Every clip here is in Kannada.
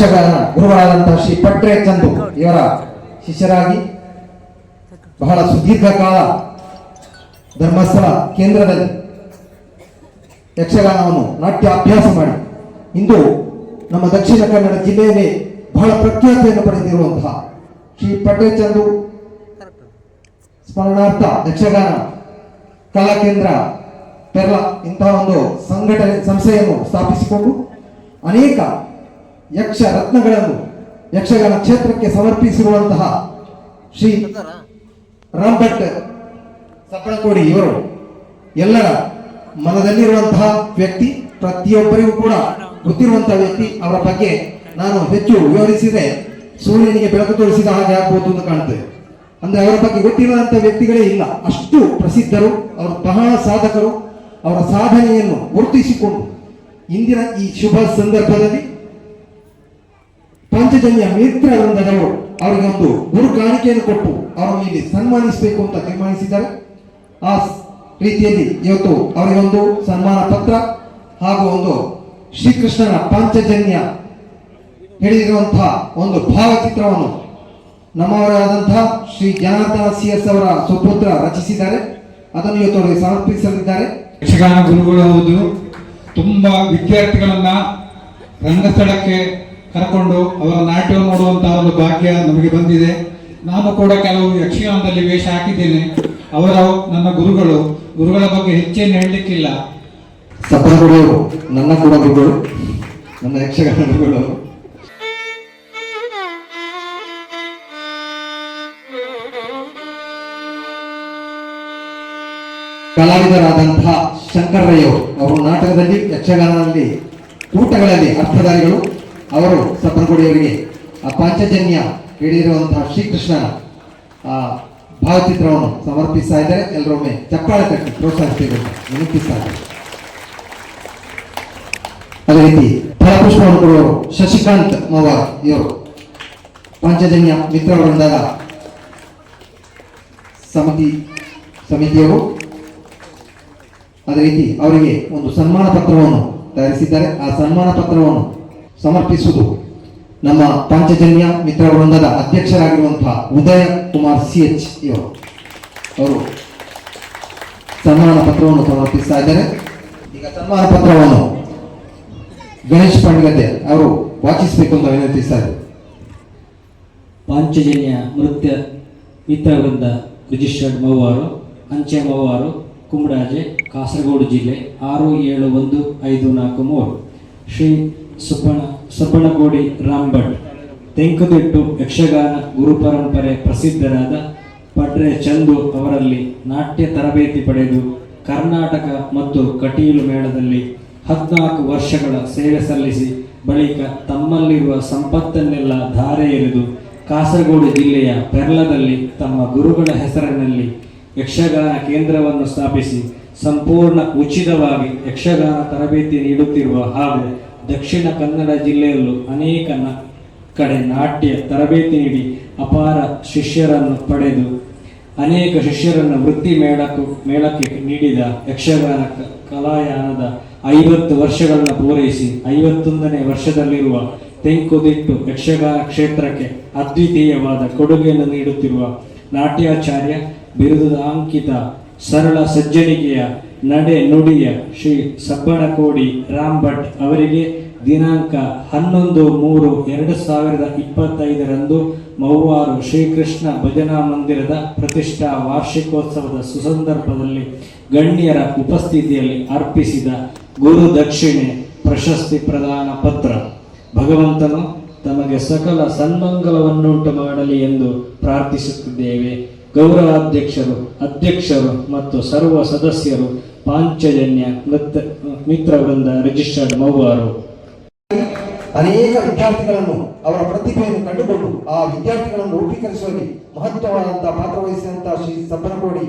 ಯಕ್ಷಗಾನ ಗುರುಗಳಾದಂತಹ ಶ್ರೀ ಪಟ್ರೆ ಚಂದು ಇವರ ಶಿಷ್ಯರಾಗಿ ಬಹಳ ಸುದೀರ್ಘ ಕಾಲ ಧರ್ಮಸ್ಥಳ ಕೇಂದ್ರದಲ್ಲಿ ಯಕ್ಷಗಾನವನ್ನು ನಾಟ್ಯ ಅಭ್ಯಾಸ ಮಾಡಿ. ಇಂದು ನಮ್ಮ ದಕ್ಷಿಣ ಕನ್ನಡ ಜಿಲ್ಲೆಯಲ್ಲಿ ಬಹಳ ಪ್ರಖ್ಯಾತಿಯನ್ನು ಪಡೆದಿರುವಂತಹ ಶ್ರೀ ಪಟ್ರೆ ಚಂದು ಸ್ಮರಣಾರ್ಥ ಯಕ್ಷಗಾನ ಕಲಾ ಕೇಂದ್ರ ಪೆರ್ಲ ಇಂತಹ ಒಂದು ಸಂಘಟನೆ ಸಂಸ್ಥೆಯನ್ನು ಸ್ಥಾಪಿಸಿಕೊಂಡು ಅನೇಕ ಯಕ್ಷ ರತ್ನಗಳನ್ನು ಯಕ್ಷಗಾನ ಕ್ಷೇತ್ರಕ್ಕೆ ಸಮರ್ಪಿಸಿರುವಂತಹ ಶ್ರೀ ರಾಮ್ ಭಟ್ ಸಪ್ಪಳಕೋಡಿ ಇವರು, ಎಲ್ಲರ ಮನದಲ್ಲಿರುವಂತಹ ವ್ಯಕ್ತಿ, ಪ್ರತಿಯೊಬ್ಬರಿಗೂ ಕೂಡ ಗೊತ್ತಿರುವಂತಹ ವ್ಯಕ್ತಿ, ಅವರ ಬಗ್ಗೆ ನಾನು ಹೆಚ್ಚು ವಿವರಿಸಿದೆ ಸೂರ್ಯನಿಗೆ ಬೆಳಕು ತೋರಿಸಿದ ಹಾಗೆ ಆಗ್ಬೋದು ಅಂತ ಕಾಣ್ತದೆ. ಅಂದ್ರೆ ಅವರ ಬಗ್ಗೆ ಗೊತ್ತಿರುವಂತ ವ್ಯಕ್ತಿಗಳೇ ಇಲ್ಲ. ಅಷ್ಟು ಪ್ರಸಿದ್ಧರು, ಅವರು ಬಹಳ ಸಾಧಕರು, ಅವರ ಸಾಧನೆಯನ್ನು ಗುರುತಿಸಿಕೊಂಡು ಇಂದಿನ ಈ ಶುಭ ಸಂದರ್ಭದಲ್ಲಿ ಪಂಚಜನ್ಯ ಮಿತ್ರ ವೃಂದದವರು ಅವರಿಗೆ ಒಂದು ಗುರು ಕಾಣಿಕೆಯನ್ನು ಕೊಟ್ಟು ಅವರನ್ನು ಇಲ್ಲಿ ಸನ್ಮಾನಿಸಬೇಕು ಅಂತ ತೀರ್ಮಾನಿಸಿದ್ದಾರೆ. ಆ ರೀತಿಯಲ್ಲಿ ಇವತ್ತು ಅವರಿಗೊಂದು ಸನ್ಮಾನ ಪತ್ರ ಹಾಗೂ ಒಂದು ಶ್ರೀಕೃಷ್ಣನ ಪಾಂಚಜನ್ಯ ಹಿಡಿದಿರುವಂತಹ ಒಂದು ಭಾವಚಿತ್ರವನ್ನು ನಮ್ಮವರಾದಂತಹ ಶ್ರೀ ಜನಾರ್ದನ ಸಿ ಎಸ್ ಅವರ ಸುಪುತ್ರ ರಚಿಸಿದ್ದಾರೆ. ಅದನ್ನು ಇವತ್ತು ಅವರಿಗೆ ಸಮರ್ಪಿಸಲಿದ್ದಾರೆ. ಯಕ್ಷಗಾನ ಗುರುಗಳು ಹೌದು. ತುಂಬ ವಿದ್ಯಾರ್ಥಿಗಳನ್ನ ರಂಗಸ್ಥಳಕ್ಕೆ ಕರ್ಕೊಂಡು ಅವರ ನಾಟ್ಯ ನೋಡುವಂತಹ ಒಂದು ಭಾಗ್ಯ ನಮಗೆ ಬಂದಿದೆ. ನಾನು ಕೂಡ ಕೆಲವು ಯಕ್ಷಗಾನದಲ್ಲಿ ವೇಷ ಹಾಕಿದ್ದೇನೆ. ಅವರ, ನನ್ನ ಗುರುಗಳು, ಗುರುಗಳ ಬಗ್ಗೆ ಹೆಚ್ಚೇನು ಹೇಳಲಿಕ್ಕಿಲ್ಲ. ಸಪ್ಪನಗುಡಿಯವರು ನನ್ನ ಕೂಡ ಗುರುಗಳು, ನನ್ನ ಯಕ್ಷಗಾನ ಗುರುಗಳು. ಕಲಾವಿದರಾದಂತಹ ಶಂಕರಯ್ಯವರು ಅವರು ನಾಟಕದಲ್ಲಿ, ಯಕ್ಷಗಾನದಲ್ಲಿ, ಕೂಟಗಳಲ್ಲಿ ಅರ್ಥಧಾರಿಗಳು ಅವರು ಸಪ್ಪನಗುಡಿಯವರಿಗೆ ಪಾಂಚಜನ್ಯ ಹಿಡಿದಿರುವಂತಹ ಶ್ರೀಕೃಷ್ಣನ ಭಾವಚಿತ್ರವನ್ನು ಸಮರ್ಪಿಸ್ತಾ ಇದ್ದಾರೆ. ಎಲ್ಲರೊಮ್ಮೆ ಚಪ್ಪಾಳೆ ತಟ್ಟಿ ಪ್ರೋತ್ಸಾಹಿಸಿದರು ಅದೇ ರೀತಿ ಫಲಪುಷ್ಪವನ್ನು ಕೊಡುವವರು ಶಶಿಕಾಂತ್ ಮವಾರ್ ಇವರು ಪಂಚಜನ್ಯ ಮಿತ್ರ ಸಮಿತಿ, ಸಮಿತಿಯವರು. ಅದೇ ರೀತಿ ಅವರಿಗೆ ಒಂದು ಸನ್ಮಾನ ಪತ್ರವನ್ನು ತಯಾರಿಸಿದ್ದಾರೆ. ಆ ಸನ್ಮಾನ ಪತ್ರವನ್ನು ಸಮರ್ಪಿಸುವುದು. ನಮ್ಮ ಪಂಚಜನ್ಯ ಮಿತ್ರ ವೃಂದದ ಅಧ್ಯಕ್ಷರಾಗಿರುವಂತಹ ಉದಯ ಕುಮಾರ್ ಸಿ ಎಚ್ ಅವರು ಸನ್ಮಾನ ಪತ್ರವನ್ನು ಸಮರ್ಪಿಸ್ತಾ ಇದ್ದಾರೆ. ಈಗ ಸನ್ಮಾನ ಪತ್ರವನ್ನು ಗಣೇಶ್ ಪಂಡ್ಗದ್ದೆ ಅವರು ವಾಚಿಸಬೇಕು ಅಂತ ವಿನಂತಿಸ್ತಾರೆ ಪಾಂಚಜನ್ಯ ನೃತ್ಯ ಮಿತ್ರವೃಂದ ರಿಜಿಸ್ಟರ್ಡ್ ಮೌವಾರು ಅಂಚೆ ಮೌವಾರು ಕುಮಡಾಜೆ, ಕಾಸರಗೋಡು ಜಿಲ್ಲೆ ಆರು ಏಳು ಒಂದು ಐದು ನಾಲ್ಕು ಮೂರು. ಶ್ರೀ ಸುಬ್ಬಣ ಸುಬ್ಬಣಗೋಡಿ ರಾಮ್ಭಟ್ ತೆಂಕುದಿಟ್ಟು ಯಕ್ಷಗಾನ ಗುರು ಪರಂಪರೆ ಪ್ರಸಿದ್ಧರಾದ ಪಡ್ರೆ ಚಂದು ಅವರಲ್ಲಿ ನಾಟ್ಯ ತರಬೇತಿ ಪಡೆದು ಕರ್ನಾಟಕ ಮತ್ತು ಕಟೀಲು ಮೇಳದಲ್ಲಿ ಹದಿನಾಲ್ಕು ವರ್ಷಗಳ ಸೇವೆ ಸಲ್ಲಿಸಿ ಬಳಿಕ ತಮ್ಮಲ್ಲಿರುವ ಸಂಪತ್ತನ್ನೆಲ್ಲ ಧಾರೆ ಎರೆದು ಕಾಸರಗೋಡು ಜಿಲ್ಲೆಯ ಪೆರ್ಲದಲ್ಲಿ ತಮ್ಮ ಗುರುಗಳ ಹೆಸರಿನಲ್ಲಿ ಯಕ್ಷಗಾನ ಕೇಂದ್ರವನ್ನು ಸ್ಥಾಪಿಸಿ ಸಂಪೂರ್ಣ ಉಚಿತವಾಗಿ ಯಕ್ಷಗಾನ ತರಬೇತಿ ನೀಡುತ್ತಿರುವ ಹಾಗೂ ದಕ್ಷಿಣ ಕನ್ನಡ ಜಿಲ್ಲೆಯಲ್ಲೂ ಅನೇಕ ಕಡೆ ನಾಟ್ಯ ತರಬೇತಿ ನೀಡಿ ಅಪಾರ ಶಿಷ್ಯರನ್ನು ಪಡೆದು ಅನೇಕ ಶಿಷ್ಯರನ್ನು ವೃತ್ತಿ ಮೇಳಕ್ಕೂ ಮೇಳಕ್ಕೆ ನೀಡಿದ ಯಕ್ಷಗಾನ ಕಲಾಯಾನದ ಐವತ್ತು ವರ್ಷಗಳನ್ನು ಪೂರೈಸಿ ಐವತ್ತೊಂದನೇ ವರ್ಷದಲ್ಲಿರುವ ತೆಂಕುದಿಟ್ಟು ಯಕ್ಷಗಾನ ಕ್ಷೇತ್ರಕ್ಕೆ ಅದ್ವಿತೀಯವಾದ ಕೊಡುಗೆಯನ್ನು ನೀಡುತ್ತಿರುವ ನಾಟ್ಯಾಚಾರ್ಯ ಬಿರುದದ ಅಂಕಿತ ಸರಳ ಸಜ್ಜನಿಕೆಯ ನಡೆ ನುಡಿಯ ಶ್ರೀ ಸಬ್ಬಣಕೋಡಿ ರಾಮ್ ಭಟ್ ಅವರಿಗೆ ದಿನಾಂಕ ಹನ್ನೊಂದು ಮೂರು ಎರಡು ಸಾವಿರದ ಇಪ್ಪತ್ತೈದರಂದು ಮೌವಾರು ಶ್ರೀಕೃಷ್ಣ ಭಜನಾ ಮಂದಿರದ ಪ್ರತಿಷ್ಠಾ ವಾರ್ಷಿಕೋತ್ಸವದ ಸುಸಂದರ್ಭದಲ್ಲಿ ಗಣ್ಯರ ಉಪಸ್ಥಿತಿಯಲ್ಲಿ ಅರ್ಪಿಸಿದ ಗುರು ದಕ್ಷಿಣೆ ಪ್ರಶಸ್ತಿ ಪ್ರದಾನ ಪತ್ರ. ಭಗವಂತನು ತಮಗೆ ಸಕಲ ಸನ್ಮಂಗಲವನ್ನುಂಟು ಮಾಡಲಿ ಎಂದು ಪ್ರಾರ್ಥಿಸುತ್ತಿದ್ದೇವೆ. ಗೌರವಾಧ್ಯಕ್ಷರು, ಅಧ್ಯಕ್ಷರು ಮತ್ತು ಸರ್ವ ಸದಸ್ಯರು ಪಾಂಚಜನ್ಯ ನೃತ್ಯ ಮಿತ್ರವೃಂದ ರಿಜಿಸ್ಟರ್ಡ್ ಮೌವಾರು ಅನೇಕ ವಿದ್ಯಾರ್ಥಿಗಳನ್ನು ಅವರ ಪ್ರತಿಭೆಯನ್ನು ಕಂಡುಕೊಂಡು ಆ ವಿದ್ಯಾರ್ಥಿಗಳನ್ನು ರೂಪೀಕರಿಸುವಲ್ಲಿ ಮಹತ್ವವಾದಂತಹ ಪಾತ್ರ ವಹಿಸಿದಂತಹ ಶ್ರೀ ಸಬ್ಬನಕೋಡಿ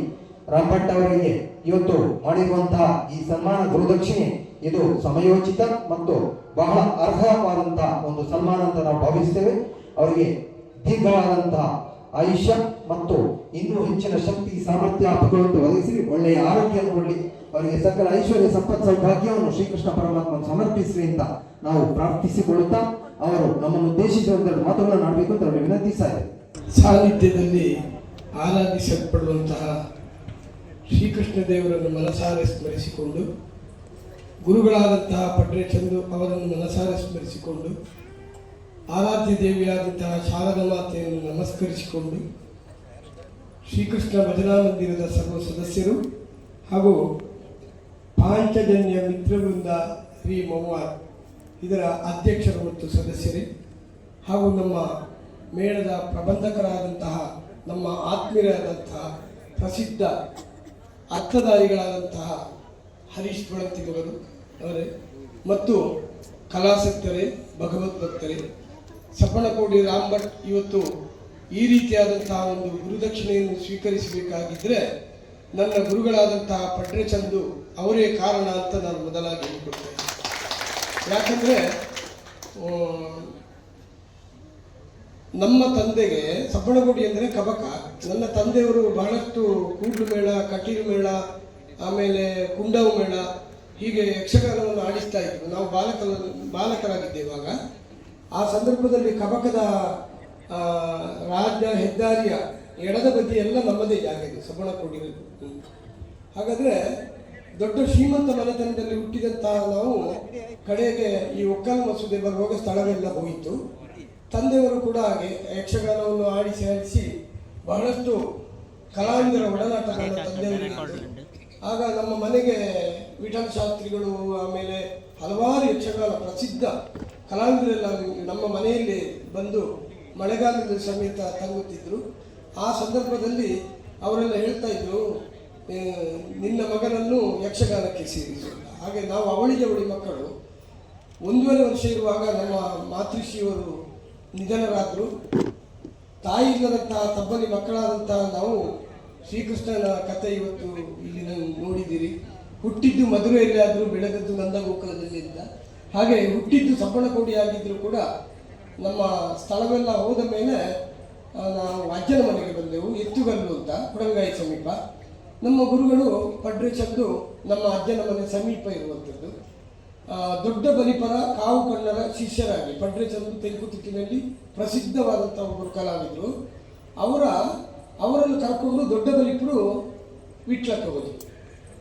ರಾಮಭಟ್ ಅವರಿಗೆ ಇವತ್ತು ಮಾಡಿರುವಂತಹ ಈ ಸನ್ಮಾನ ಗುರುದಕ್ಷಿಣೆ ಇದು ಸಮಯೋಚಿತ ಮತ್ತು ಬಹಳ ಅರ್ಹವಾದಂತಹ ಒಂದು ಸನ್ಮಾನ ಅಂತ ನಾವು ಭಾವಿಸುತ್ತೇವೆ. ಅವರಿಗೆ ದೀರ್ಘವಾದಂತಹ ಆಯುಷ್ಯ ಮತ್ತು ಇನ್ನೂ ಹೆಚ್ಚಿನ ಶಕ್ತಿ, ಸಾಮರ್ಥ್ಯ ಭಗವಂತ ಒದಗಿಸಿ ಒಳ್ಳೆಯ ಆರೋಗ್ಯವನ್ನು ಕೊಡಲಿ. ಅವರಿಗೆ ಸಕಲ ಐಶ್ವರ್ಯ ಸಂಪತ್ ಸೌಭಾಗ್ಯವನ್ನು ಶ್ರೀಕೃಷ್ಣ ಪರಮಾತ್ಮ ಸಮರ್ಪಿಸಲಿ ಅಂತ ನಾವು ಪ್ರಾರ್ಥಿಸಿಕೊಳ್ಳುತ್ತಾ ಅವರು ನಮ್ಮನ್ನು ಉದ್ದೇಶಿಸಿ ಒಂದೆರಡು ಮಾತುಗಳನ್ನು ಆಡಬೇಕು ಅಂತ ಅವರಿಗೆ ವಿನಂತಿಸ್ತಾ ಸಾನ್ನಿಧ್ಯದಲ್ಲಿ ಆರಾಧಿಸಲ್ಪಡುವಂತಹ ಶ್ರೀಕೃಷ್ಣ ದೇವರನ್ನು ಮನಸಾರೆ ಸ್ಮರಿಸಿಕೊಂಡು, ಗುರುಗಳಾದಂತಹ ಚಂದು ಅವರನ್ನು ಮನಸಾರೆ ಸ್ಮರಿಸಿಕೊಂಡು, ಆರಾಧ್ಯ ದೇವಿಯಾದಂತಹ ಶಾರದ ಮಾತೆಯನ್ನು ನಮಸ್ಕರಿಸಿಕೊಂಡು ಶ್ರೀಕೃಷ್ಣ ಭಜನಾ ಮಂದಿರದ ಸರ್ವ ಸದಸ್ಯರು ಹಾಗೂ ಪಾಂಚಜನ್ಯ ಮಿತ್ರವೃಂದ ಶ್ರೀ ಮೌವಾರ್ ಇದರ ಅಧ್ಯಕ್ಷರು ಮತ್ತು ಸದಸ್ಯರೇ ಹಾಗೂ ನಮ್ಮ ಮೇಳದ ಪ್ರಬಂಧಕರಾದಂತಹ ನಮ್ಮ ಆತ್ಮೀಯರಾದಂತಹ ಪ್ರಸಿದ್ಧ ಅರ್ಥಧಾರಿಗಳಾದಂತಹ ಹರೀಶ್ ಬಳಂತಿಗವರು ಅವರೇ ಮತ್ತು ಕಲಾಸಕ್ತರೇ, ಭಗವದ್ಭಕ್ತರೇ ಸಪ್ಪಣಕೋಡಿ ರಾಮ್ ಭಟ್ ಇವತ್ತು ಈ ರೀತಿಯಾದಂತಹ ಒಂದು ಗುರುದಕ್ಷಿಣೆಯನ್ನು ಸ್ವೀಕರಿಸಬೇಕಾಗಿದ್ದರೆ ನನ್ನ ಗುರುಗಳಾದಂತಹ ಪಡ್ರೆ ಚಂದು ಅವರೇ ಕಾರಣ ಅಂತ ನಾನು ಮೊದಲಾಗಿ ಹೇಳಿಕೊಡ್ತೇನೆ. ಯಾಕಂದರೆ ನಮ್ಮ ತಂದೆಗೆ ಸಬ್ಬಣಗುಡಿ ಅಂದರೆ ಕಬಕ. ನನ್ನ ತಂದೆಯವರು ಬಹಳಷ್ಟು ಕೂಡ್ಲು ಮೇಳ, ಕಟೀಲು ಮೇಳ, ಆಮೇಲೆ ಕುಂಡವು ಮೇಳ, ಹೀಗೆ ಯಕ್ಷಗಾನವನ್ನು ಆಡಿಸ್ತಾ ಇದ್ವಿ ನಾವು ಬಾಲಕ ಬಾಲಕರಾಗಿದ್ದೇವಾಗ ಆ ಸಂದರ್ಭದಲ್ಲಿ ಕಬಕದ ರಾಜ್ಯ ಹೆದ್ದಾರಿಯ ಎಡದ ಬಗ್ಗೆ ಎಲ್ಲ ನಮ್ಮದೇ ಜಾಗ ಇದೆ ಸಬ್ಬಣಕೋಡಿ ಹಾಗಾದ್ರೆ ದೊಡ್ಡ ಶ್ರೀಮಂತ ಮನೆತನದಲ್ಲಿ ಹುಟ್ಟಿದಂತಹ ನಾವು ಕಡೆಗೆ ಈ ಒಕ್ಕಲ ಮಸೂದೆ ಬರುವಾಗ ಸ್ಥಳವೆಲ್ಲ ಹೋಯಿತು ತಂದೆಯವರು ಕೂಡ ಹಾಗೆ ಯಕ್ಷಗಾನವನ್ನು ಆಡಿಸಿ ಆಡಿಸಿ ಬಹಳಷ್ಟು ಕಲಾವಿದರ ಒಡನಾಟಗಳನ್ನು ತಂದೆಯವರು ಆಗ ನಮ್ಮ ಮನೆಗೆ ವಿಠಲ್ ಶಾಸ್ತ್ರಿಗಳು ಆಮೇಲೆ ಹಲವಾರು ಯಕ್ಷಗಾನ ಪ್ರಸಿದ್ಧ ಕಲಾವಿದರೆಲ್ಲ ನಮ್ಮ ಮನೆಯಲ್ಲಿ ಬಂದು ಮಳೆಗಾಲದ ಸಮೇತ ತಂಗುತ್ತಿದ್ರು ಆ ಸಂದರ್ಭದಲ್ಲಿ ಅವರೆಲ್ಲ ಹೇಳ್ತಾ ಇದ್ರು ನಿನ್ನ ಮಗನನ್ನು ಯಕ್ಷಗಾನಕ್ಕೆ ಸೇರಿಸು. ಹಾಗೆ ನಾವು ಅವಳಿ ಜವಳಿ ಮಕ್ಕಳು ಒಂದೂವರೆ ವರ್ಷ ಇರುವಾಗ ನಮ್ಮ ಮಾತೃಶ್ರೀಯವರು ನಿಧನರಾದರು. ತಾಯಿ ಇಲ್ಲದಂತಹ ತಬ್ಬಲಿ ಮಕ್ಕಳಾದಂತಹ ನಾವು ಶ್ರೀಕೃಷ್ಣನ ಕಥೆ ಇವತ್ತು ಇಲ್ಲಿ ನಾವು ನೋಡಿದ್ದೀರಿ. ಹುಟ್ಟಿದ್ದು ಮಧುರೆಯಲ್ಲಿ ಆದರೂ ಬೆಳೆದದ್ದು ನಂದಗೋಕುಲದಲ್ಲಿ ಅಂತ ಹಾಗೆ ಹುಟ್ಟಿದ್ದು ಸಬ್ಬಣಕೋಡಿ ಆಗಿದ್ದರೂ ಕೂಡ ನಮ್ಮ ಸ್ಥಳವೆಲ್ಲ ಹೋದ ಮೇಲೆ ನಾವು ಅಜ್ಜನ ಮನೆಗೆ ಬಂದೆವು, ಎತ್ತುಗಲ್ಲು ಅಂತ ಕುಡಂಗಾಯಿ ಸಮೀಪ. ನಮ್ಮ ಗುರುಗಳು ಪಡ್ರಿ ಚಂದು ನಮ್ಮ ಅಜ್ಜನ ಮನೆ ಸಮೀಪ ಇರುವಂಥದ್ದು. ದೊಡ್ಡ ಬಲಿಪರ, ಕಾವು ಕಣ್ಣರ ಶಿಷ್ಯರಾಗಿ ಪಡ್ರಿ ಚಂದು ತೆಲುಗುತಿಟ್ಟಿನಲ್ಲಿ ಪ್ರಸಿದ್ಧವಾದಂಥ ಒಬ್ಬರು ಕಲಾವಿದರು. ಅವರ, ಅವರನ್ನು ಕರ್ಕೊಂಡು ದೊಡ್ಡ ಬಲಿಪರು ವಿಟ್ಲಕ್ಕೆ ಹೋದರು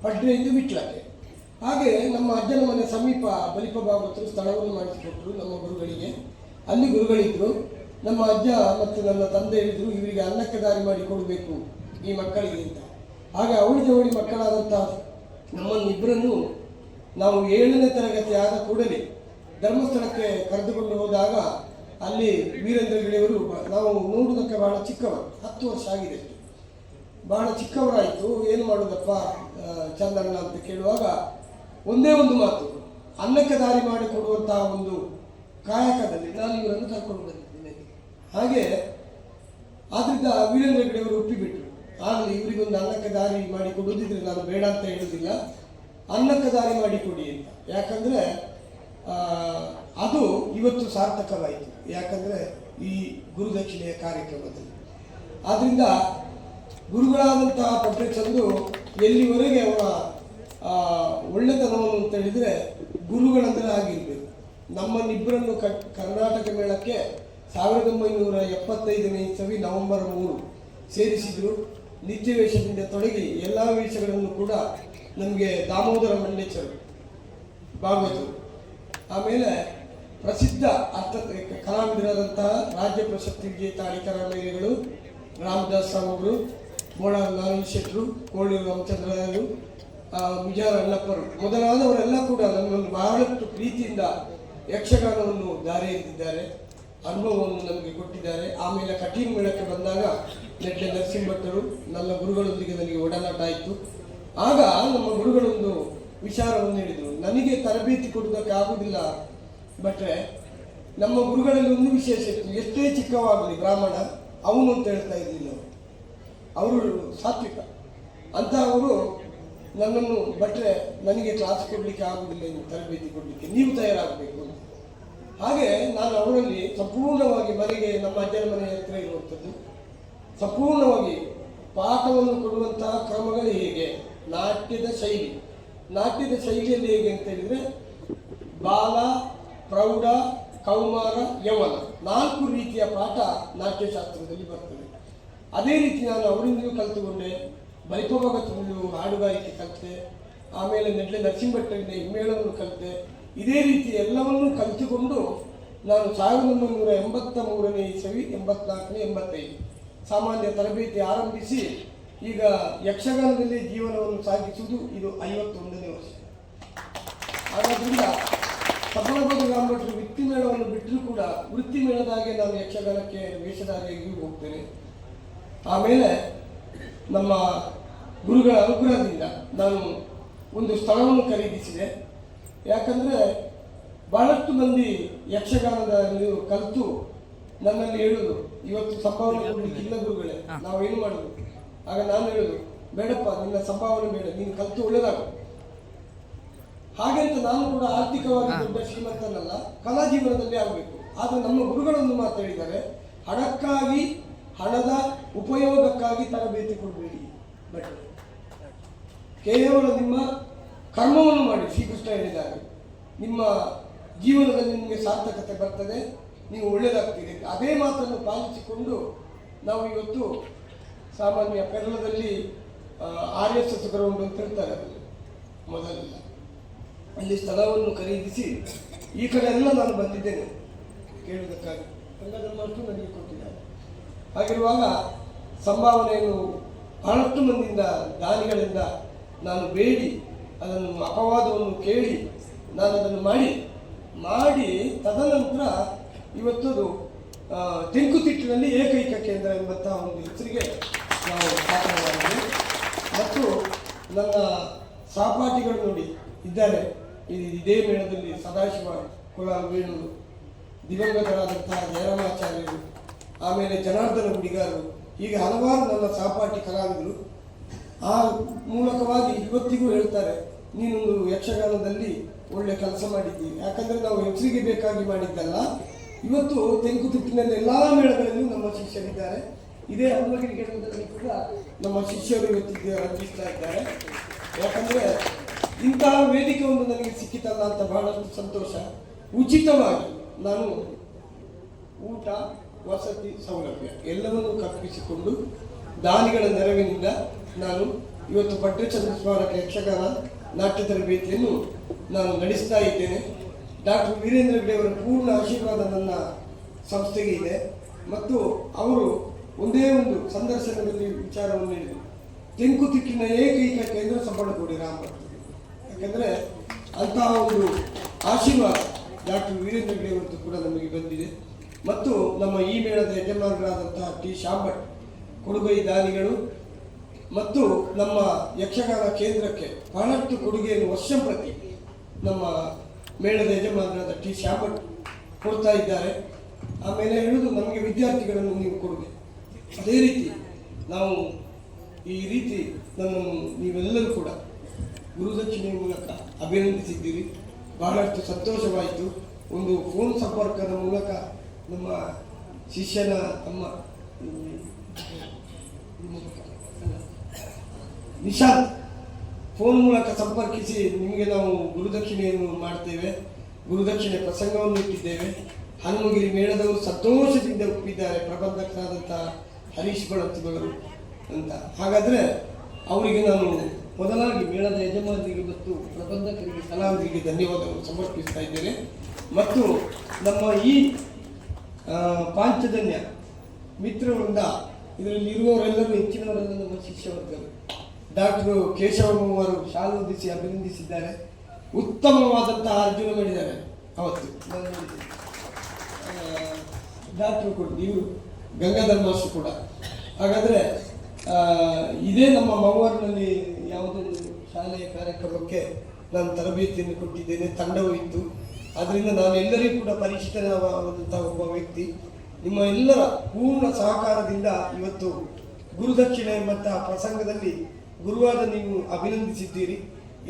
ಪಡ್ರಿಯಿಂದ ವಿಟ್ಲಕ್ಕೆ. ಹಾಗೆ ನಮ್ಮ ಅಜ್ಜನ ಮನೆ ಸಮೀಪ ಬಲಿಪ ಭಾಗವತರು ಸ್ಥಳವನ್ನು ಮಾಡಿಸಿಕೊಟ್ಟರು ನಮ್ಮ ಗುರುಗಳಿಗೆ. ಅಲ್ಲಿ ಗುರುಗಳಿದ್ರು, ನಮ್ಮ ಅಜ್ಜ ಮತ್ತು ನನ್ನ ತಂದೆ ಇದ್ರು ಇವರಿಗೆ ಅನ್ನಕ್ಕೆ ದಾರಿ ಮಾಡಿ ಕೊಡಬೇಕು ಈ ಮಕ್ಕಳಿಗೆ ಅಂತ. ಹಾಗೆ ಅವಳಿ ಜವಳಿ ಮಕ್ಕಳಾದಂಥ ನಮ್ಮನ್ನಿಬ್ಬರನ್ನು ನಾವು ಏಳನೇ ತರಗತಿ ಆದ ಕೂಡಲೇ ಧರ್ಮಸ್ಥಳಕ್ಕೆ ಕರೆದುಕೊಂಡು ಹೋದಾಗ ಅಲ್ಲಿ ವೀರೇಂದ್ರ ಗಿಳಿಯವರು ನಾವು ನೋಡುವುದಕ್ಕೆ ಬಹಳ ಚಿಕ್ಕವರು, ಹತ್ತು ವರ್ಷ ಆಗಿದೆ ಬಹಳ ಚಿಕ್ಕವರಾಯಿತು, ಏನು ಮಾಡೋದಪ್ಪ ಚಂದಣ್ಣ ಅಂತ ಕೇಳುವಾಗ ಒಂದೇ ಒಂದು ಮಾತು, ಅನ್ನಕ್ಕೆ ದಾರಿ ಮಾಡಿಕೊಡುವಂತಹ ಒಂದು ಕಾಯಕದಲ್ಲಿ ನಾನು ಇವರನ್ನು ಕರ್ಕೊಂಡು ಬಂದಿದ್ದೇನೆ ಹಾಗೆ ಆದ್ರಿಂದ ವೀರೇಂದ್ರ ಹೆಗ್ಡೆಯವರು ಒಪ್ಪಿಬಿಟ್ರು ಆಗಲಿ, ಇವರಿಗೊಂದು ಅನ್ನಕ್ಕೆ ದಾರಿ ಮಾಡಿ ಕೊಡೋದಿದ್ರೆ ನಾನು ಬೇಡ ಅಂತ ಹೇಳೋದಿಲ್ಲ ಅನ್ನಕ್ಕೆ ದಾರಿ ಮಾಡಿ ಕೊಡಿ ಅಂತ. ಯಾಕಂದ್ರೆ ಅದು ಇವತ್ತು ಸಾರ್ಥಕವಾಯಿತು. ಯಾಕಂದ್ರೆ, ಈ ಗುರುದಕ್ಷಿಣೆಯ ಕಾರ್ಯಕ್ರಮದಲ್ಲಿ. ಆದ್ದರಿಂದ ಗುರುಗಳಾದಂತಹ ಪಟ್ರೆ ಚಂದು ಎಲ್ಲಿವರೆಗೆ ಅವರ ಒಳ್ಳೆತನವನ್ನು ಅಂತ ಹೇಳಿದ್ರೆ ಗುರುಗಳಂದ್ರೆ ಆಗಿರ್ಬೇಕು ನಮ್ಮನ್ನಿಬ್ಬರನ್ನು ಕರ್ನಾಟಕ ಮೇಳಕ್ಕೆ ಸಾವಿರದ ಒಂಬೈನೂರ ಎಪ್ಪತ್ತೈದನೇ ಇಸವಿ ನವೆಂಬರ್ ಮೂರು ಸೇರಿಸಿದ್ರು. ನಿತ್ಯ ವೇಷದಿಂದ ತೊಡಗಿ ಎಲ್ಲ ವೇಷಗಳನ್ನು ಕೂಡ ನಮಗೆ ದಾಮೋದರ ಮಂಡೇಶ್ವರು ಭಾಗವತರು. ಆಮೇಲೆ ಪ್ರಸಿದ್ಧ ಅರ್ಥ, ಕಲಾವಿದರಾದಂತಹ ರಾಜ್ಯ ಪ್ರಶಸ್ತಿ ವಿಜೇತ ಅಡಿಕರಾಮೇರಿಗಳು ರಾಮದಾಸ್ ಅವರು ಬೋಳ ನಾರಾಯಣ ಶೆಟ್ಟರು ಕೋಳೂರು ರಾಮಚಂದ್ರರು ಮಿಜಾರ್ ಅಣ್ಣಪ್ಪರು ಮೊದಲಾದವರೆಲ್ಲ ಕೂಡ ನಮ್ಮನ್ನು ಬಹಳಷ್ಟು ಪ್ರೀತಿಯಿಂದ ಯಕ್ಷಗಾನವನ್ನು ದಾರಿ ಎದ್ದಿದ್ದಾರೆ ಅನುಭವವನ್ನು ನಮಗೆ ಕೊಟ್ಟಿದ್ದಾರೆ. ಆಮೇಲೆ ಕಠಿಣ ಮೇಳಕ್ಕೆ ಬಂದಾಗ ನೆಟ್ಟ ನರಸಿಂಹಟ್ಟರು ನನ್ನ ಗುರುಗಳೊಂದಿಗೆ ನನಗೆ ಒಡನಾಟ ಆಯಿತು. ಆಗ ನಮ್ಮ ಗುರುಗಳೊಂದು ವಿಚಾರವನ್ನು ಹೇಳಿದರು. ನನಗೆ ತರಬೇತಿ ಕೊಡೋದಕ್ಕೆ ಆಗುವುದಿಲ್ಲ ಬಟ್ರೆ ನಮ್ಮ ಗುರುಗಳಲ್ಲಿ ಒಂದು ವಿಶೇಷ ಇತ್ತು. ಎಷ್ಟೇ ಚಿಕ್ಕವಾಗಲಿ ಬ್ರಾಹ್ಮಣ, ಅವನು ಅಂತ ಹೇಳ್ತಾ ಇರಲಿಲ್ಲ ಅವರು ಸಾತ್ವಿಕ. ಅಂತ ಅವರು ನನ್ನನ್ನು ಭಟ್ರೆ ನನಗೆ ಕ್ಲಾಸ್ ಕೊಡಲಿಕ್ಕೆ ಆಗುವುದಿಲ್ಲ ತರಬೇತಿ ಕೊಡಲಿಕ್ಕೆ. ನೀವು ತಯಾರಾಗಬೇಕು ಹಾಗೆ ನಾನು ಅವರಲ್ಲಿ ಸಂಪೂರ್ಣವಾಗಿ ಮನೆಗೆ, ನಮ್ಮ ಅಜ್ಜನ ಮನೆ ಹತ್ರ ಇರುವಂಥದ್ದು. ಸಂಪೂರ್ಣವಾಗಿ ಪಾಠವನ್ನು ಕೊಡುವಂತಹ ಕ್ರಮಗಳು ಹೇಗೆ? ನಾಟ್ಯದ ಶೈಲಿ. ನಾಟ್ಯದ ಶೈಲಿಯಲ್ಲಿ ಹೇಗೆ ಅಂತ ಹೇಳಿದ್ರೆ, ಬಾಲ, ಪ್ರೌಢ, ಕೌಮಾರ, ಯವನ ನಾಲ್ಕು ರೀತಿಯ ಪಾಠ ನಾಟ್ಯಶಾಸ್ತ್ರದಲ್ಲಿ ಬರ್ತದೆ. ಅದೇ ರೀತಿ ನಾನು ಅವರಿಂದಲೂ ಕಲಿತುಕೊಂಡೆ ಬೈಪಭಗತನಲ್ಲೂ ಹಾಡುಗಾರಿಕೆ ಕಲಿತೆ, ಆಮೇಲೆ ನೆಡ್ಲೆ ನರಸಿಂಹಭಟ್ಟರಿಂದ ಹಿಮ್ಮೇಳವನ್ನು ಕಲಿತೆ ಇದೇ ರೀತಿ ಎಲ್ಲವನ್ನೂ ಕಲಿತುಕೊಂಡು ನಾನು ಸಾವಿರದ ಒಂಬೈನೂರ ಎಂಬತ್ತ ಮೂರನೇ ಇಸವಿ, ಎಂಬತ್ನಾಲ್ಕನೇ, ಎಂಬತ್ತೈದು ಸಾಮಾನ್ಯ ತರಬೇತಿ ಆರಂಭಿಸಿ ಈಗ ಯಕ್ಷಗಾನದಲ್ಲಿ ಜೀವನವನ್ನು ಸಾಗಿಸುವುದು ಇದು ಐವತ್ತೊಂದನೇ ವರ್ಷ. ಆದ್ದರಿಂದ ಸಫಲಬಾದ ರಾಮಭಟ್ರು ವೃತ್ತಿ ಮೇಳವನ್ನು ಬಿಟ್ಟರೂ ಕೂಡ ವೃತ್ತಿ ಮೇಳದಾಗೆ ನಾನು ಯಕ್ಷಗಾನಕ್ಕೆ ವೇಷಧಾರಿಯಾಗಿ ಹೋಗ್ತೇನೆ. ಆಮೇಲೆ ನಮ್ಮ ಗುರುಗಳ ಅನುಗ್ರಹದಿಂದ ನಾನು ಒಂದು ಸ್ಥಳವನ್ನು ಖರೀದಿಸಿದೆ. ಯಾಕಂದರೆ ಬಹಳಷ್ಟು ಮಂದಿ ಯಕ್ಷಗಾನದ ನೀವು ಕಲಿತು ನನ್ನಲ್ಲಿ ಹೇಳುದು ಇವತ್ತು ಸಂಭಾವನೆ ಕೊಡ್ಲಿಕ್ಕಿಲ್ಲ ಗುರುಗಳೇ ನಾವೇನು ಮಾಡೋದು? ಆಗ ನಾನು ಹೇಳುದು ಬೇಡಪ್ಪ ನಿನ್ನ ಸಂಭಾವನೆ ಬೇಡ ನೀನು ಕಲಿತು ಒಳ್ಳೇದಾಗ. ಹಾಗೆಂತ ನಾನು ಕೂಡ ಆರ್ಥಿಕವಾಗಿ ದೊಡ್ಡ ಶ್ರೀಮಂತನಲ್ಲ ಕಲಾ ಜೀವನದಲ್ಲಿ ಆಗಬೇಕು. ಆದರೆ ನಮ್ಮ ಗುರುಗಳನ್ನು ಮಾತಾಡಿದ್ದಾರೆ ಹಣಕ್ಕಾಗಿ ಹಣದ ಉಪಯೋಗಕ್ಕಾಗಿ ತರಬೇತಿ ಕೊಡಬೇಡಿ. ಬಟ್ ಕೇವಲ ನಿಮ್ಮ ಕರ್ಮವನ್ನು ಮಾಡಿ ಶ್ರೀಕೃಷ್ಣ ಹೇಳಿದ್ದಾರೆ. ನಿಮ್ಮ ಜೀವನದಲ್ಲಿ ನಿಮಗೆ ಸಾರ್ಥಕತೆ ಬರ್ತದೆ, ನೀವು ಒಳ್ಳೆಯದಾಗ್ತೀರಿ. ಅದೇ ಮಾತನ್ನು ಪಾಲಿಸಿಕೊಂಡು ನಾವು ಇವತ್ತು ಸಾಮಾನ್ಯ ಕೇರಳದಲ್ಲಿ ಆರ್ ಎಸ್ ಎಸ್ ಗ್ರೌಂಡ್ ಅಂತ ಹೇಳ್ತಾರೆ ಮೊದಲೆಲ್ಲ ಅಲ್ಲಿ ಸ್ಥಳವನ್ನು ಖರೀದಿಸಿ, ಈ ಕಡೆ ಎಲ್ಲ ನಾನು ಬಂದಿದ್ದೇನೆ. ಕೇಳುವುದಕ್ಕಾಗಿ. ರಂಗಧರ್ಮಷ್ಟು ನನಗೆ ಕೊಟ್ಟಿದ್ದಾರೆ. ಹಾಗಿರುವಾಗ ಸಂಭಾವನೆಯನ್ನು ಬಹಳಷ್ಟು ಮಂದಿಯಿಂದ, ದಾನಿಗಳಿಂದ ನಾನು ಬೇಡಿ ಅದನ್ನು ಅಪವಾದವನ್ನು ಕೇಳಿ ನಾನು ಅದನ್ನು ಮಾಡಿ ಮಾಡಿ ತದನಂತರ ಇವತ್ತದು ತೆಂಕುತಿಟ್ಟಿನಲ್ಲಿ ಏಕೈಕ ಕೇಂದ್ರ ಎಂಬಂತಹ ಒಂದು ಹೆಸರಿಗೆ ನಾವು ಸ್ಥಾಪನೆಯಾಗಿದೆ ಮತ್ತು ನನ್ನ ಸಹಪಾಠಿಗಳು ನೋಡಿ ಇದ್ದಾರೆ. ಇದೇ ಮೇಳದಲ್ಲಿ ಸದಾಶಿವ ಕೊಳಾಲ್ ವೇಣು ದಿವಂಗತರಾದಂತಹ ಜಯರಾಮಾಚಾರ್ಯರು, ಆಮೇಲೆ ಜನಾರ್ದನ ಗುಡಿಗಾರರು, ಹೀಗೆ ಹಲವಾರು ನನ್ನ ಸಹಪಾಠಿ ಕಲಾವಿದರು ಆ ಮೂಲಕವಾಗಿ ಇವತ್ತಿಗೂ ಹೇಳ್ತಾರೆ, ನೀನೊಂದು ಯಕ್ಷಗಾನದಲ್ಲಿ ಒಳ್ಳೆ ಕೆಲಸ ಮಾಡಿದ್ದೀವಿ ಯಾಕಂದ್ರೆ ನಾವು ಹೆಸರಿಗೆ ಬೇಕಾಗಿ ಮಾಡಿದ್ದಲ್ಲ. ಇವತ್ತು ತೆಂಕುತಿಟ್ಟಿನಲ್ಲಿ ಎಲ್ಲಾ ಮೇಳಗಳಲ್ಲಿ ನಮ್ಮ ಶಿಷ್ಯರಿದ್ದಾರೆ. ಇದೇ ಹನುಮಗಿರಿ ಗೆಳೆಯದಲ್ಲಿ ಕೂಡ ನಮ್ಮ ಶಿಷ್ಯರು ಇವತ್ತಿಗೆ ರಂಜಿಸ್ತಾ ಇದ್ದಾರೆ. ಯಾಕಂದ್ರೆ ಇಂತಹ ವೇದಿಕೆ ಒಂದು ನನಗೆ ಸಿಕ್ಕಿತಲ್ಲ ಅಂತ ಬಹಳಷ್ಟು ಸಂತೋಷ. ಉಚಿತವಾಗಿ ನಾನು ಊಟ, ವಸತಿ ಸೌಲಭ್ಯ ಎಲ್ಲವನ್ನೂ ಕಲ್ಪಿಸಿಕೊಂಡು ದಾನಿಗಳ ನೆರವಿನಿಂದ ನಾನು ಇವತ್ತು ಪಟ್ಟಚಂದ್ರ ಸ್ಮಾರಕ ಯಕ್ಷಗಾನ ನಾಟ್ಯ ತರಬೇತಿಯನ್ನು ನಾನು ನಡೆಸ್ತಾ ಇದ್ದೇನೆ. ಡಾಕ್ಟರ್ ವೀರೇಂದ್ರ ಅವರ ಪೂರ್ಣ ಆಶೀರ್ವಾದ ನನ್ನ ಸಂಸ್ಥೆಗೆ ಇದೆ. ಮತ್ತು ಅವರು ಒಂದೇ ಒಂದು ಸಂದರ್ಶನದಲ್ಲಿ ವಿಚಾರವನ್ನು ಹೇಳಿದರು ತೆಂಕುತಿಟ್ಟಿನ ಏಕೈಕ ಕೇಂದ್ರ ಸಂಬಳಕೋಡಿ ರಾಮ. ಯಾಕಂದ್ರೆ ಅಂತಹ ಒಂದು ಆಶೀರ್ವಾದ ಡಾಕ್ಟರ್ ವೀರೇಂದ್ರ ಅವರದ್ದು ಕೂಡ ನಮಗೆ ಬಂದಿದೆ. ಮತ್ತು ನಮ್ಮ ಈ ಮೇಳದ ಯಜಮಾನರಾದಂತಹ ಟಿ. ಶಾಂಭಟ್, ಕೊಡುಗೈ ದಾನಿಗಳು ಮತ್ತು ನಮ್ಮ ಯಕ್ಷಗಾನ ಕೇಂದ್ರಕ್ಕೆ ಬಹಳಷ್ಟು ಕೊಡುಗೆಯನ್ನು ವರ್ಷ ಪ್ರತಿ ನಮ್ಮ ಮೇಳದ ಯಜಮಾನರಾದ ಟಿ ಶ್ಯಾಮಟ್ ಕೊಡ್ತಾ ಇದ್ದಾರೆ. ಆಮೇಲೆ ಹೇಳುದು ನಮಗೆ ವಿದ್ಯಾರ್ಥಿಗಳನ್ನು ನೀವು ಕೊಡುಗೆ. ಅದೇ ರೀತಿ ನಾವು ಈ ರೀತಿ ನನ್ನನ್ನು ನೀವೆಲ್ಲರೂ ಕೂಡ ಗುರುದಕ್ಷಿಣೆ ಮೂಲಕ ಅಭಿನಂದಿಸಿದ್ದೀರಿ. ಬಹಳಷ್ಟು ಸಂತೋಷವಾಯಿತು. ಒಂದು ಫೋನ್ ಸಂಪರ್ಕದ ಮೂಲಕ ನಮ್ಮ ಶಿಷ್ಯನ ತಮ್ಮ ನಿಶಾಂತ್ ಫೋನ್ ಮೂಲಕ ಸಂಪರ್ಕಿಸಿ ನಿಮಗೆ ನಾವು ಗುರುದಕ್ಷಿಣೆಯನ್ನು ಮಾಡ್ತೇವೆ. ಗುರುದಕ್ಷಿಣೆ ಪ್ರಸಂಗವನ್ನು ಇಟ್ಟಿದ್ದೇವೆ. ಹನುಮಗಿರಿ ಮೇಳದವರು ಸಂತೋಷದಿಂದ ಒಪ್ಪಿದ್ದಾರೆ. ಪ್ರಬಂಧಕರಾದಂತಹ ಹರೀಶ್ ಬಳತ್ತಿಗಳು ಅಂತ. ಹಾಗಾದ್ರೆ ಅವರಿಗೆ ನಾನು ಮೊದಲಾಗಿ ಮೇಳದ ಯಜಮಾನರಿಗೆ ಮತ್ತು ಪ್ರಬಂಧಕರಿಗೆ ಕಲಾವಿದರಿಗೆ ಧನ್ಯವಾದಗಳು ಸಮರ್ಪಿಸ್ತಾ ಇದ್ದೇನೆ. ಮತ್ತು ನಮ್ಮ ಈ ಪಾಂಚಜನ್ಯ ಮಿತ್ರವೃಂದ ಇದರಲ್ಲಿ ಇರುವವರೆಲ್ಲರೂ ಹೆಚ್ಚಿನವರೆಲ್ಲ ನಮ್ಮ ಶಿಷ್ಯವರ್ಗರು. ಡಾಕ್ಟರ್ ಕೇಶವಮ್ಮವರು ಶಾಲೋದಿಸಿ ಅಭಿನಂದಿಸಿದ್ದಾರೆ. ಉತ್ತಮವಾದಂತಹ ಅರ್ಜುನ ಮಾಡಿದ್ದಾರೆ ಅವತ್ತು. ಡಾಕ್ಟ್ರು ಕೂಡ ಇವರು ಗಂಗಾಧರ್ ಕೂಡ. ಹಾಗಾದರೆ ಇದೇ ನಮ್ಮ ಮಂಗಳೂರಿನಲ್ಲಿ ಯಾವುದೇ ಶಾಲೆಯ ಕಾರ್ಯಕ್ರಮಕ್ಕೆ ನಾನು ತರಬೇತಿಯನ್ನು ಕೊಟ್ಟಿದ್ದೇನೆ, ತಂಡವೂ ಇತ್ತು. ಅದರಿಂದ ನಾನು ಕೂಡ ಪರಿಚಿತನಾದಂತಹ ಒಬ್ಬ ವ್ಯಕ್ತಿ. ನಿಮ್ಮ ಎಲ್ಲರ ಪೂರ್ಣ ಸಹಕಾರದಿಂದ ಇವತ್ತು ಗುರುದಕ್ಷಿಣೆ ಎಂಬಂತಹ ಪ್ರಸಂಗದಲ್ಲಿ ಗುರುವಾದ ನೀವು ಅಭಿನಂದಿಸಿದ್ದೀರಿ.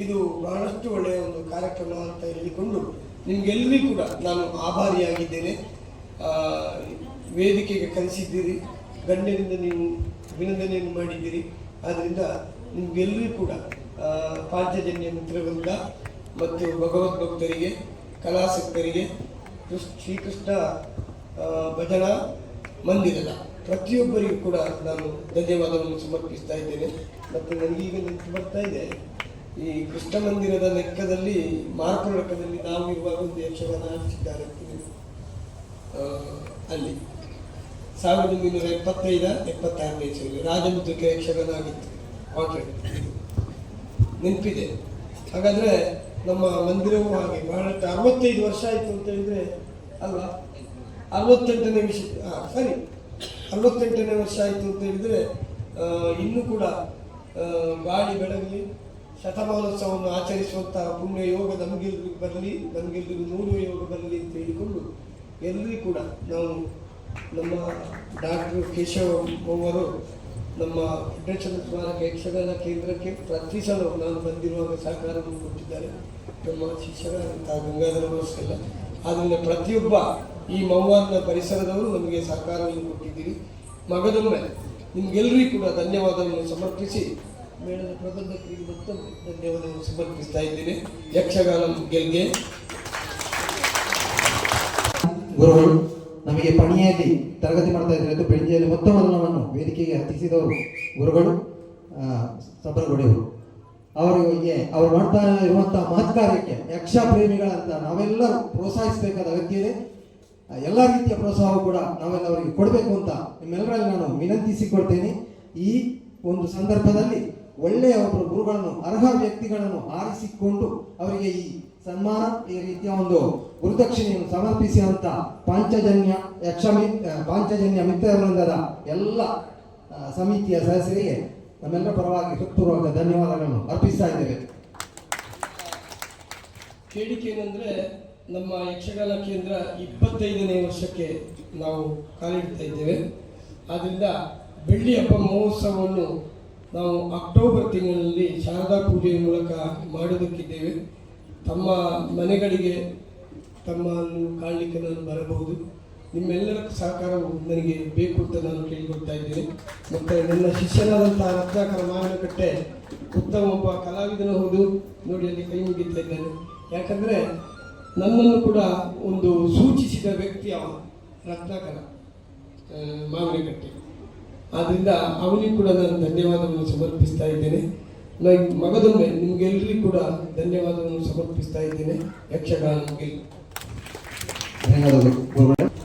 ಇದು ಬಹಳಷ್ಟು ಒಳ್ಳೆಯ ಒಂದು ಕಾರ್ಯಕ್ರಮ ಅಂತ ಹೇಳಿಕೊಂಡು ನಿಮ್ಗೆಲ್ಲರಿಗೂ ಕೂಡ ನಾನು ಆಭಾರಿಯಾಗಿದ್ದೇನೆ. ವೇದಿಕೆಗೆ ಕಲಿಸಿದ್ದೀರಿ ಗಣ್ಯರಿಂದ ನೀವು ಅಭಿನಂದನೆಯನ್ನು ಮಾಡಿದ್ದೀರಿ. ಆದ್ದರಿಂದ ನಿಮ್ಗೆಲ್ಲರಿಗೂ ಕೂಡ ಪಾಂಚಜನ್ಯ ಮಿತ್ರವೃಂದ ಮತ್ತು ಭಗವದ್ಭಕ್ತರಿಗೆ, ಕಲಾಸಕ್ತರಿಗೆ ಕೃಷ್ಣ ಶ್ರೀಕೃಷ್ಣ ಭಜನಾ ಮಂದಿರದ ಪ್ರತಿಯೊಬ್ಬರಿಗೂ ಕೂಡ ನಾನು ಧನ್ಯವಾದವನ್ನು ಸಮರ್ಪಿಸ್ತಾ ಇದ್ದೇನೆ. ಮತ್ತು ನನಗೀಗ ನೆನಪು ಬರ್ತಾ ಇದೆ, ಈ ಕೃಷ್ಣ ಮಂದಿರದ ಲೆಕ್ಕದಲ್ಲಿ ಮಾರ್ಕ ಲೆಕ್ಕದಲ್ಲಿ ನಾವು ಇರುವಾಗ ಒಂದು ಯಕ್ಷಗಾನ ಹಾಕಿದ್ದಾರೆ ಅಲ್ಲಿ. ಸಾವಿರದ ಒಂಬೈನೂರ ಎಪ್ಪತ್ತೈದ, ಎಪ್ಪತ್ತಾರನೇ ಇಸವಿಯಲ್ಲಿ ರಾಜಮುದ್ರಿಕೆ ಯಕ್ಷಗಾನ ಆಗಿತ್ತು. ಕಾಂಟ್ರಾಕ್ಟ್ ನೆನಪಿದೆ. ಹಾಗಾದ್ರೆ ನಮ್ಮ ಮಂದಿರವೂ ಹಾಗೆ ಬಹಳ ಅರವತ್ತೈದು ವರ್ಷ ಆಯಿತು ಅಂತ ಹೇಳಿದರೆ ಅಲ್ವಾ? ಅರವತ್ತೆಂಟನೇ ವಿಷಯ ಹಾಂ ಸರಿ. ಅರವತ್ತೆಂಟನೇ ವರ್ಷ ಆಯಿತು ಅಂತ ಹೇಳಿದರೆ ಇನ್ನೂ ಕೂಡ ಗಾಳಿ ಬೆಳಗಲಿ, ಶತಮಾನೋತ್ಸವವನ್ನು ಆಚರಿಸುವಂಥ ಪುಣ್ಯ ಯೋಗ ನಮಗೆಲ್ಲರಿಗೂ ಬರಲಿ ನಮಗೆಲ್ಲರಿಗೂ ನೂರು ಯೋಗ ಬರಲಿ ಅಂತ ಹೇಳಿಕೊಂಡು ಎಲ್ಲರಿಗೂ ಕೂಡ ನಾವು ನಮ್ಮ ಡಾಕ್ಟರ್ ಕೇಶವ ಅವರು ನಮ್ಮ ಫೆಡರೇಷನ್ ಸ್ಮಾರಕ ಯಕ್ಷಗಾನ ಕೇಂದ್ರಕ್ಕೆ ಪ್ರತಿ ಸಲ ನಾನು ಬಂದಿರುವಾಗ ಸಹಕಾರವನ್ನು ಕೊಟ್ಟಿದ್ದಾರೆ. ನಮ್ಮ ಶಿಷ್ಯರಾದಂತಹ ಗಂಗಾಧರ ಮಾಸ್ಟರ್ ಆದ್ದರಿಂದ ಪ್ರತಿಯೊಬ್ಬ ಈ ಮೌವಾರ್ನ ಪರಿಸರದವರು ನಮಗೆ ಸಹಕಾರವನ್ನು ಕೊಟ್ಟಿದ್ದೀರಿ. ಮಗದೊಮ್ಮೆ ನಿಮ್ಗೆಲ್ಲರಿಗೂ ಕೂಡ ಧನ್ಯವಾದವನ್ನು ಸಮರ್ಪಿಸಿ ಮೇಳದ ಪ್ರಬಂಧಕರಿಗೆ ಮತ್ತು ಧನ್ಯವಾದವನ್ನು ಸಮರ್ಪಿಸ್ತಾ ಇದ್ದೇನೆ. ಯಕ್ಷಗಾನ ಗೆಲ್ಗೆ. ಗುರುಗಳು, ನಮಗೆ ಪಣಿಯಲ್ಲಿ ತರಗತಿ ಮಾಡ್ತಾ ಇದ್ದಾರೆ. ಬೆಳಗ್ಗೆಯಲ್ಲಿ ಮೊತ್ತ ಮೊದಲವನ್ನು ವೇದಿಕೆಗೆ ಹತ್ತಿಸಿದವರು ಗುರುಗಳು ಸಬ್ಬರಗೊಡೆಯವರು ಅವರಿಗೆ ಅವರು ಮಾಡ್ತಾ ಇರುವಂತಹ ಮಹತ್ಕಾರ್ಯಕ್ಕೆ ಯಕ್ಷ ಪ್ರೇಮಿಗಳಂತ ನಾವೆಲ್ಲರೂ ಪ್ರೋತ್ಸಾಹಿಸಬೇಕಾದ ಅಗತ್ಯ ಇದೆ. ಎಲ್ಲ ರೀತಿಯ ಪ್ರೋತ್ಸಾಹ ಕೂಡ ನಾವೆಲ್ಲ ಅವರಿಗೆ ಕೊಡಬೇಕು ಅಂತ ನಿಮ್ಮೆಲ್ಲರಲ್ಲಿ ನಾನು ವಿನಂತಿಸಿಕೊಡ್ತೇನೆ ಈ ಒಂದು ಸಂದರ್ಭದಲ್ಲಿ ಒಳ್ಳೆಯ ಒಬ್ಬರು ಗುರುಗಳನ್ನು ಅರ್ಹ ವ್ಯಕ್ತಿಗಳನ್ನು ಆರಿಸಿಕೊಂಡು ಅವರಿಗೆ ಈ ಸನ್ಮಾನ ಈ ರೀತಿಯ ಒಂದು ಗುರುದಕ್ಷಿಣೆಯನ್ನು ಸಮರ್ಪಿಸಿದಂತ ಪಾಂಚಜನ್ಯ ಯಕ್ಷಮಿ ಆ, ಪಾಂಚಜನ್ಯ ಮಿತ್ರ ವೃಂದದ ಎಲ್ಲ ಸಮಿತಿಯ ಸದಸ್ಯರಿಗೆ ನಮ್ಮೆಲ್ಲರ ಪರವಾಗಿ ಹೃತ್ಪೂರ್ವಕ ಧನ್ಯವಾದಗಳನ್ನು ಅರ್ಪಿಸ್ತಾ ಇದ್ದೇವೆ. ಬೇಡಿಕೆ ಏನಂದ್ರೆ ನಮ್ಮ ಯಕ್ಷಗಾನ ಕೇಂದ್ರ ಇಪ್ಪತ್ತೈದನೇ ವರ್ಷಕ್ಕೆ ನಾವು ಕಾಲಿಡ್ತಾ ಇದ್ದೇವೆ. ಆದ್ದರಿಂದ ಬೆಳ್ಳಿ ಹಬ್ಬ ಮಹೋತ್ಸವವನ್ನು ನಾವು ಅಕ್ಟೋಬರ್ ತಿಂಗಳಲ್ಲಿ ಶಾರದಾ ಪೂಜೆಯ ಮೂಲಕ ಮಾಡೋದಕ್ಕಿದ್ದೇವೆ. ತಮ್ಮ ಮನೆಗಳಿಗೆ ತಮ್ಮನ್ನು ಕಾಣಲಿಕ್ಕೆ ನಾನು ಬರಬಹುದು. ನಿಮ್ಮೆಲ್ಲರ ಸಹಕಾರವು ನನಗೆ ಬೇಕು ಅಂತ ನಾನು ಕೇಳಿಕೊಳ್ತಾ ಇದ್ದೇನೆ. ಮತ್ತು ನನ್ನ ಶಿಷ್ಯನಾದಂತಹ ರತ್ನಾಕರ ಮಾವಿನಕಟ್ಟೆ ಉತ್ತಮ ಒಬ್ಬ ಕಲಾವಿದನು ಹೌದು ನೋಡಿ ಅಲ್ಲಿ ಕೈ ಮುಗಿತಾ ಇದ್ದಾನೆ. ಯಾಕಂದರೆ ನನ್ನನ್ನು ಕೂಡ ಒಂದು ಸೂಚಿಸಿದ ವ್ಯಕ್ತಿ ಅವ ರತ್ನಾಕರ ಮಾವಿನಕಟ್ಟೆ. ಆದ್ದರಿಂದ ಅವನಿಗೆ ಕೂಡ ನಾನು ಧನ್ಯವಾದವನ್ನು ಸಮರ್ಪಿಸ್ತಾ ಇದ್ದೇನೆ. ನಾನು ಮಗದೊಮ್ಮೆ ನಿಮಗೆಲ್ಲರಿಗೂ ಕೂಡ ಧನ್ಯವಾದವನ್ನು ಸಮರ್ಪಿಸ್ತಾ ಇದ್ದೇನೆ. ಯಕ್ಷಗಾನ ಧನ್ಯವಾದಗಳು